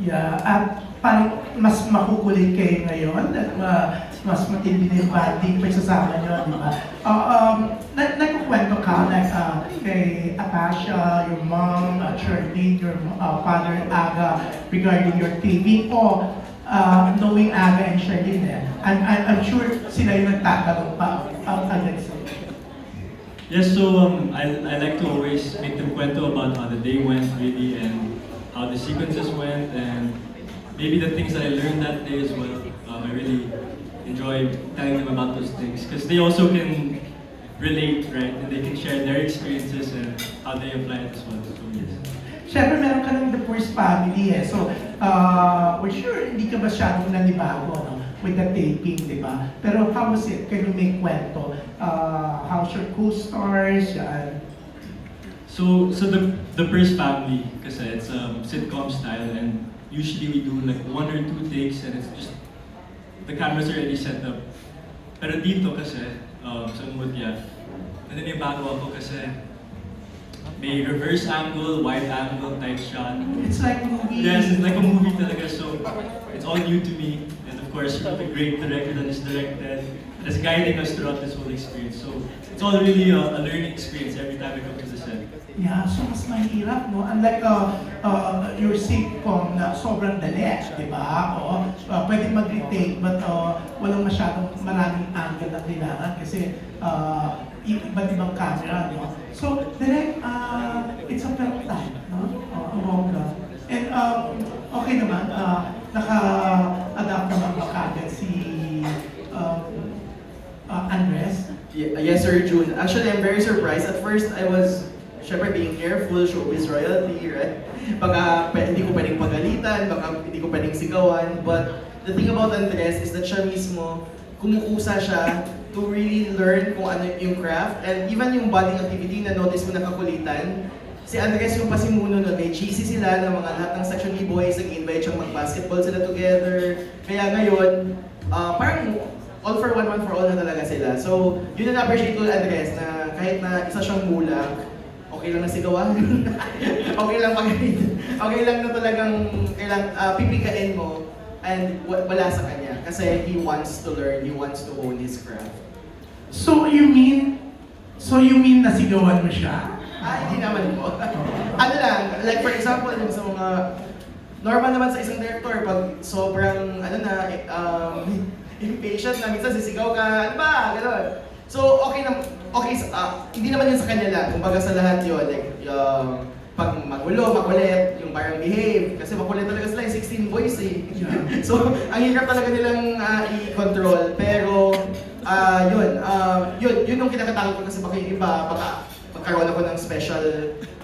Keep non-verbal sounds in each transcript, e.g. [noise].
Yeah, at parang mas makukulit kayo ngayon at ma- mas matindi na yung banding pagsasama nyo, di ba? Uh, um, na nagkukwento ka like, uh, kay Atasha, your mom, uh, Charlene, your uh, father, Aga, regarding your TV o uh, knowing Aga and Charlene eh. I'm, I'm, I'm sure sila yung nagtatanong pa uh, agad sa Yes, so um, I, I like to always make them kwento about how the day went really and how the sequences went and maybe the things that I learned that day as well. Um, I really enjoy telling them about those things because they also can relate, right? And they can share their experiences and how they apply it as well. So yes. Siyempre, meron ka ng the first family eh. So, uh, we're sure hindi ka masyadong nanibago no? with the taping, di ba? Pero how was it? Can you make kwento? Uh, how's your co-stars? Yan. So, so the the first family, kasi it's um, sitcom style, and usually we do like one or two takes, and it's just the cameras are already set up. Pero dito kasi, um, sa Umutya, naninibago ako kasi may reverse angle, wide angle type shot. It's like movie. Yes, it's like a movie talaga, so it's all new to me. Of course, know, the great director that is directed, that is guiding us throughout this whole experience. So it's all really a, a learning experience every time I come to the set. Yeah, so mas mahirap, no? Unlike uh, uh, your sitcom na sobrang dali, di ba? O, uh, pwede mag-retake, but uh, walang masyadong maraming angle na kailangan kasi uh, iba't ibang camera, no? So, direct, uh, it's a felt time, no? Uh, bongga. And um, okay naman, uh, naka-adapt naman ba kagad si um, uh, Andres? Ye- Yes, Sir June. Actually, I'm very surprised. At first, I was, syempre, being careful, showbiz royalty, right? Baka hindi ko pwedeng pagalitan, baka hindi ko pwedeng sigawan. But the thing about Andres is that siya mismo, kumukusa siya to really learn kung ano yung craft. And even yung bonding activity na notice mo nakakulitan, si Andres yung pasimuno nun, may GC sila ng mga lahat ng section E boys, nag-invite siyang mag-basketball sila together. Kaya ngayon, ah, parang all for one, one for all na talaga sila. So, yun na na-appreciate ko Andres na kahit na isa siyang mulag, okay lang na sigawan. [laughs] okay lang pag okay lang na talagang kailang uh, pipikain mo and wa- wala sa kanya kasi he wants to learn, he wants to hone his craft. So, you mean, so you mean nasigawan mo siya? Ah, hindi naman po. [laughs] ano lang, like for example, yung sa mga normal naman sa isang director, pag sobrang, ano na, eh, um, impatient na, minsan sisigaw ka, ano ba, gano'n. So, okay na, okay, sa- ah, hindi naman yun sa kanya lang, kumbaga sa lahat yun, like, yung, pag magulo, makulit, yung parang behave, kasi makulit talaga sila, yung 16 boys eh. [laughs] so, ang hirap talaga nilang ah, i-control, pero, ah, yun, ah, yun, yun yung kinakatakot ko kasi baka yung iba, baka magkaroon ako ng special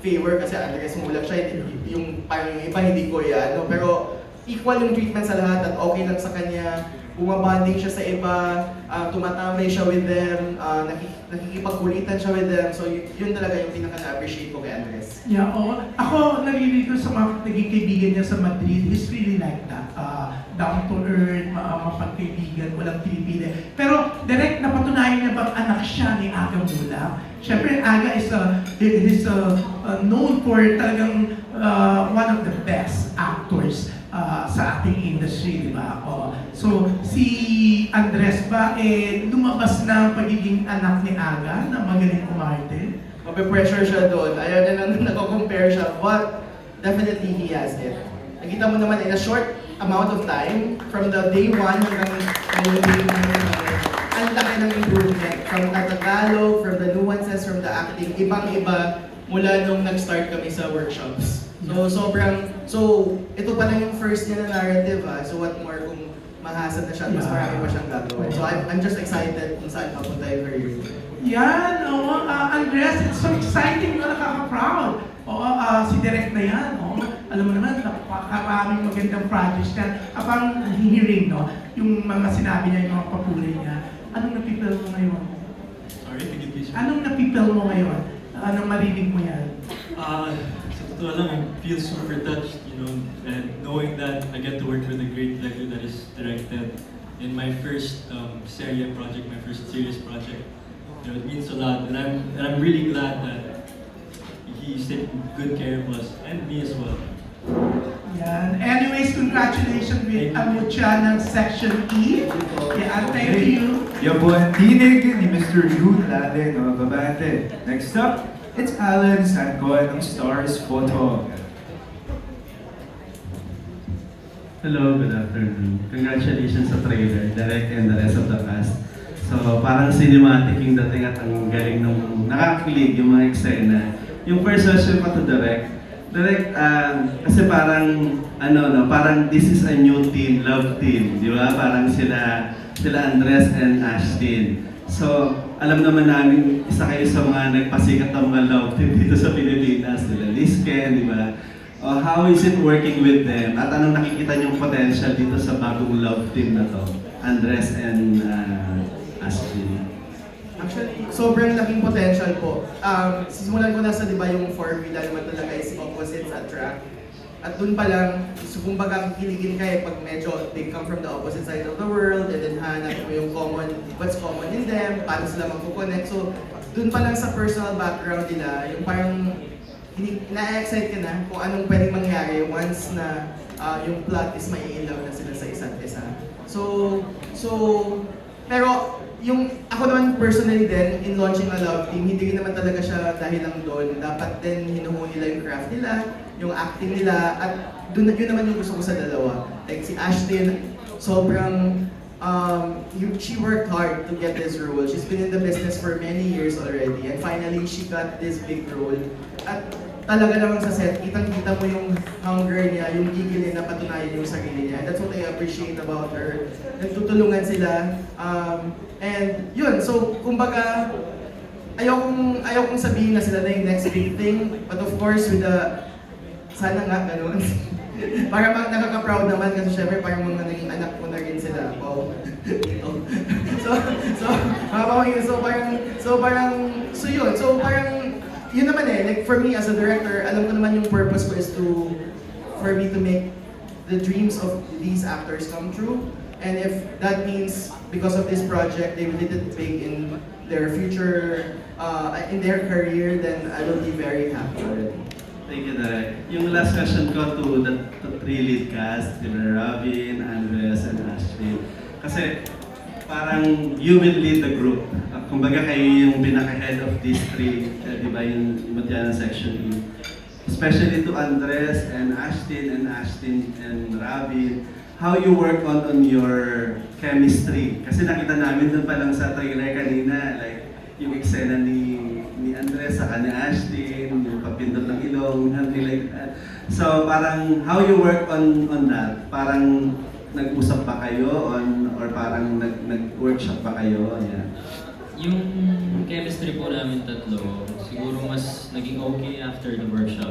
favor kasi Andres Mulak siya, hindi- yung parang yung iba hindi ko yan, no? pero equal yung treatment sa lahat at okay lang sa kanya, bumabanding siya sa iba, ah, tumatambay siya with them, uh, nakikipagkulitan siya with them, so y- yun talaga yung pinaka-appreciate ko kay Andres. Yeah, oo. Ako, ko sa mga naging niya sa Madrid, he's really like that. Uh, down to earth, ma mapagkaibigan, walang pinipili. Pero, direct napatunayan niya bang anak siya ni Aga Mula? Siyempre, Aga is, a, is a, uh, known for talagang uh, one of the best actors uh, sa ating industry, di ba? Oo. So, si Andres ba, eh, lumabas na ang pagiging anak ni Aga na magaling umarte? Mape-pressure siya doon, ayaw niya nang [laughs] nako-compare siya, but definitely he has it. Nakita mo naman in a short amount of time, from the day one hanggang ngayon ang laki ng improvement. From Tagalog, from the nuances, from the acting, ibang-iba mula nung nag-start kami sa workshops. So sobrang, so ito pa lang yung first niya na narrative ha, so what more kung mahasad na siya, mas marami pa siyang gagawin. So I'm, I'm just excited kung saan papunta yung career. Yan, oo. Uh, Andres, it's so exciting, no? nakaka-proud. Oo, ah, si Direk na yan, oo. Alam mo naman, napakaraming magandang projects yan. Kapag hearing, no? Yung mga sinabi niya, yung mga papulay niya. Anong napipil mo ngayon? Sorry, can you please? Anong napipil mo ngayon? Anong marinig mo yan? Uh, lang, I feel super touched, you know, and knowing that I get to work with a great director that is directed in my first um, serie project, my first serious project. You know, it means a lot, and I'm and I'm really glad that he's taking good care of us and me as well. Yan. Anyways, congratulations with Amucha ng Section E. Yeah, thank you. Yan po ang tinig ni Mr. Yun Lale ng Babate. Next up, it's Alan Sancoy ng Stars Photo. Hello, good afternoon. Congratulations sa trailer, Direct and the rest of the cast. So, parang cinematic yung dating at ang galing nung nakakilig yung mga eksena. Yung first question ko to Direct, Direct, ah, kasi parang, ano no, parang this is a new team, love team, di ba? Parang sila, sila Andres and Ashton. So, alam naman namin, isa kayo sa mga nagpasikat ng mga love team dito sa Pilipinas, nila Liz Ken, di ba? Uh, how is it working with them? At anong nakikita niyong potential dito sa bagong love team na to? Andres and uh, Ashley. Actually, sobrang laking potential po. Um, simulan ko na sa, di ba, yung formula naman talaga is opposites attract. At dun pa lang, so kumbaga kikiligin ka eh pag medyo they come from the opposite side of the world and then hanap mo yung common, what's common in them, paano sila magkukonnect. So, dun pa lang sa personal background nila, yung parang na-excite ka na kung anong pwedeng mangyari once na ah, yung plot is may love na sila sa isa't isa. So, so, pero yung ako naman personally din, in launching a love team, hindi rin naman talaga siya dahil lang doon. Dapat din hinuho nila yung craft nila, yung acting nila, at doon yun naman yung gusto ko sa dalawa. Like si Ashton, sobrang um, you, she worked hard to get this role. She's been in the business for many years already, and finally she got this big role. At talaga naman sa set, kitang-kita mo yung hunger niya, yung gigil niya na patunayan yung sarili niya. And that's what I appreciate about her. Nagtutulungan sila. Um, and yun, so kumbaga, ayokong, ayokong sabihin na sila na yung next big thing. But of course, with the, sana nga, ganun. [laughs] Para mag nakaka-proud naman kasi syempre parang mga naging anak ko na rin sila. Wow. [laughs] so, so, mga pamangkin, so parang, so parang, so yun, so parang, yun naman eh, like for me as a director, alam ko naman yung purpose ko is to, for me to make the dreams of these actors come true. And if that means because of this project, they did it big in their future, uh, in their career, then I will be very happy already. Thank you, Direk. Yung last question ko to the to three lead cast, di ba, Robin, Andres, and Ashley. Kasi parang you will lead the group. Uh, kumbaga kayo yung pinaka-head of these three, uh, di ba, yung Matiana Section E. Especially to Andres and Ashton and Ashton and Robin, how you work on on your chemistry. Kasi nakita namin doon pa lang sa trailer kanina, like yung eksena ni ni Andres sa ni Ashton, yung papindot ng ilong, something like that. So parang how you work on on that? Parang nag-usap pa kayo on or parang nag nag-workshop pa kayo? Yeah. Yung chemistry po namin tatlo, siguro mas naging okay after the workshop